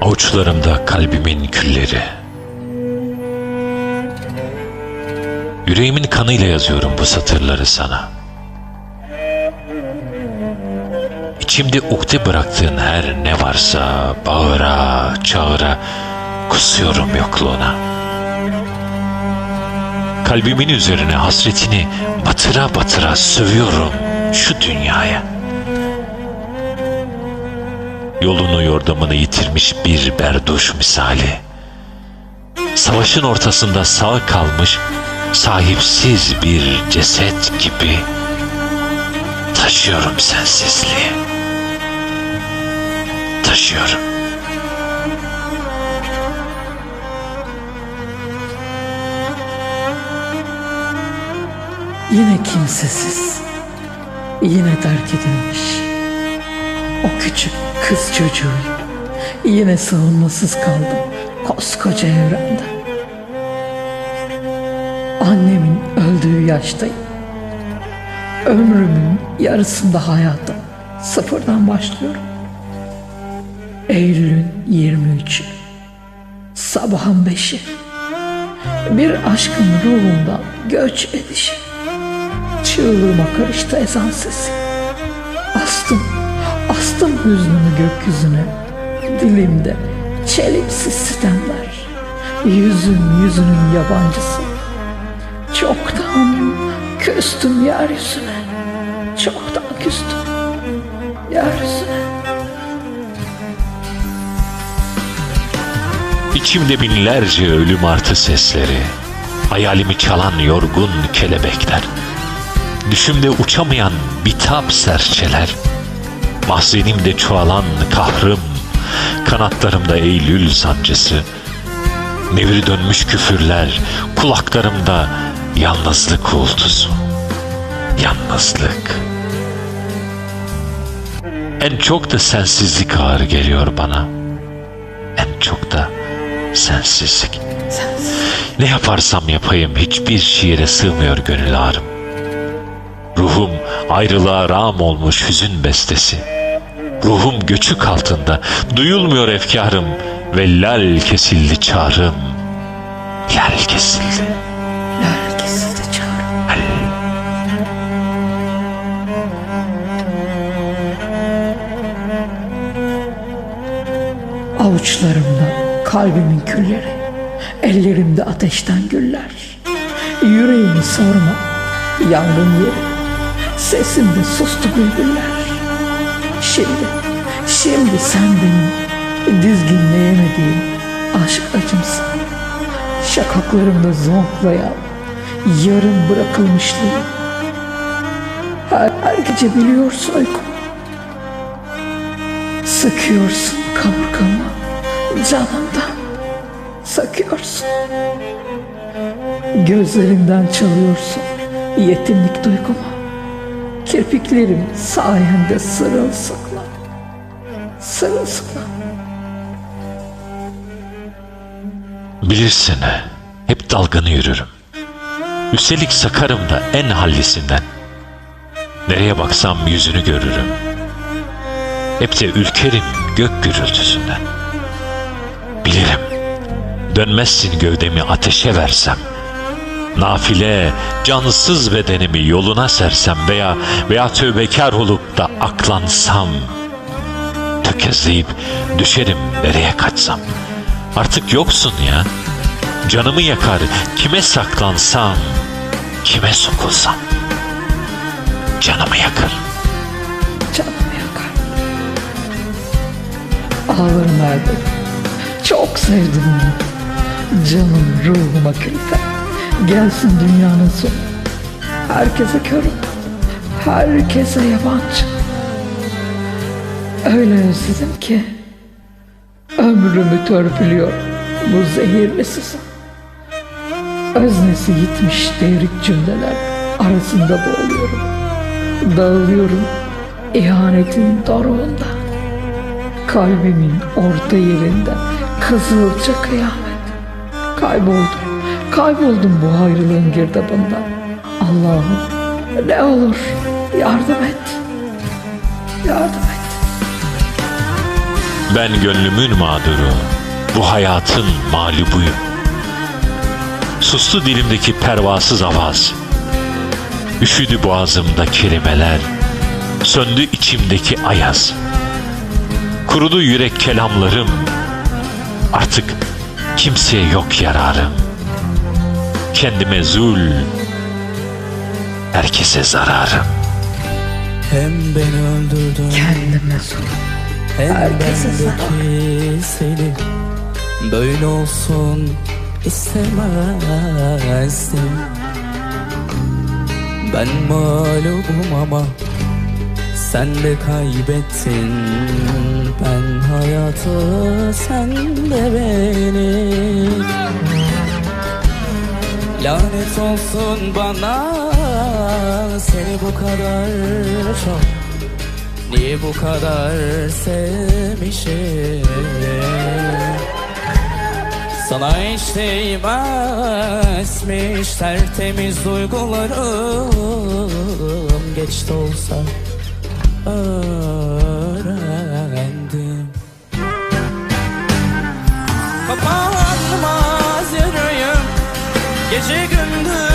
Avuçlarımda kalbimin külleri. Yüreğimin kanıyla yazıyorum bu satırları sana. İçimde ukde bıraktığın her ne varsa bağıra çağıra kusuyorum yokluğuna. Kalbimin üzerine hasretini batıra batıra sövüyorum şu dünyaya. Yolunu yordamını yitirmiş bir berduş misali. Savaşın ortasında sağ kalmış sahipsiz bir ceset gibi taşıyorum sensizliği. Taşıyorum. Yine kimsesiz, yine terk edilmiş. O küçük kız çocuğu yine savunmasız kaldım koskoca evrende. Annemin öldüğü yaştayım. Ömrümün yarısında hayata sıfırdan başlıyorum. Eylül'ün 23'ü, sabahın 5'i. Bir aşkın ruhumdan göç edişi. Çığlığıma karıştı ezan sesi. Astım, astım hüznünü gökyüzüne. Dilimde çelimsiz sitemler. Yüzüm yüzünün yabancısı. Çoktan küstüm yeryüzüne. Çoktan küstüm yeryüzüne. İçimde binlerce ölüm artı sesleri. Hayalimi çalan yorgun kelebekler. Düşümde uçamayan bitap serçeler. Mahzenimde çoğalan kahrım. Kanatlarımda Eylül sancısı. Nevri dönmüş küfürler. Kulaklarımda yalnızlık uğultusu. Yalnızlık. En çok da sensizlik ağır geliyor bana. En çok da sensizlik. Ne yaparsam yapayım hiçbir şiire sığmıyor gönül ağrım. Ruhum ayrılığa rağm olmuş hüzün bestesi. Ruhum göçük altında duyulmuyor efkarım ve lal kesildi çağrım. Lal kesildi. Herkesi de çağır. Avuçlarımda kalbimin külleri, ellerimde ateşten güller. Yüreğimi sorma, yangın yeri, sesimde sustu bülbüller. Şimdi, şimdi sen benim dizginleyemediğim aşk acımsın. Şakaklarımda zonklayan yarım bırakılmışlığım. Her, her gece biliyorsun uykumu. Sıkıyorsun kaburgamı canımdan. Sıkıyorsun. Gözlerimden çalıyorsun yetimlik duygumu. Kirpiklerim sayende sırılsıklam. Sırılsıklam. Bilirsin hep dalgını yürürüm. Üstelik sakarım da en hallisinden. Nereye baksam yüzünü görürüm. Hep de ülkerim gök gürültüsünden. Bilirim dönmezsin gövdemi ateşe versem. Nafile cansız bedenimi yoluna sersem veya veya tövbekar olup da aklansam. Tökezleyip düşerim nereye kaçsam. Artık yoksun ya. Canımı yakar kime saklansam, kime sokulsam. Canımı yakar. Canımı yakar. Ağlarım gün. Çok sevdim onu. Canım ruhuma külfen. Gelsin dünyanın sonu. Herkese körüm. Herkese yabancı. Öyle özledim ki. Ömrümü törpülüyor bu zehirli sızı. Öznesi gitmiş devrik cümleler arasında boğuluyorum. Dağılıyorum ihanetin doruğunda. Kalbimin orta yerinde kızılca kıyamet. Kayboldum, kayboldum bu ayrılığın girdabında. Allah'ım ne olur Yardım et. Yardım et. Ben gönlümün mağduru, bu hayatın mağlubuyum. Sustu dilimdeki pervasız avaz. Üşüdü boğazımda kelimeler. Söndü içimdeki ayaz. Kurudu yürek kelamlarım. Artık kimseye yok yararım. Kendime zul, herkese zararım. Hem beni öldürdün Kendime sor. Hem herkese seni Böyle olsun istemezdim Ben mağlubum ama Sen de kaybettin Ben hayatı sen de beni Lanet olsun bana Seni bu kadar çok. Niye bu kadar sevmişim? Sana hiç değmezmiş Tertemiz duygularım. Geç de olsa öğrendim. Yarayım Gece gündüz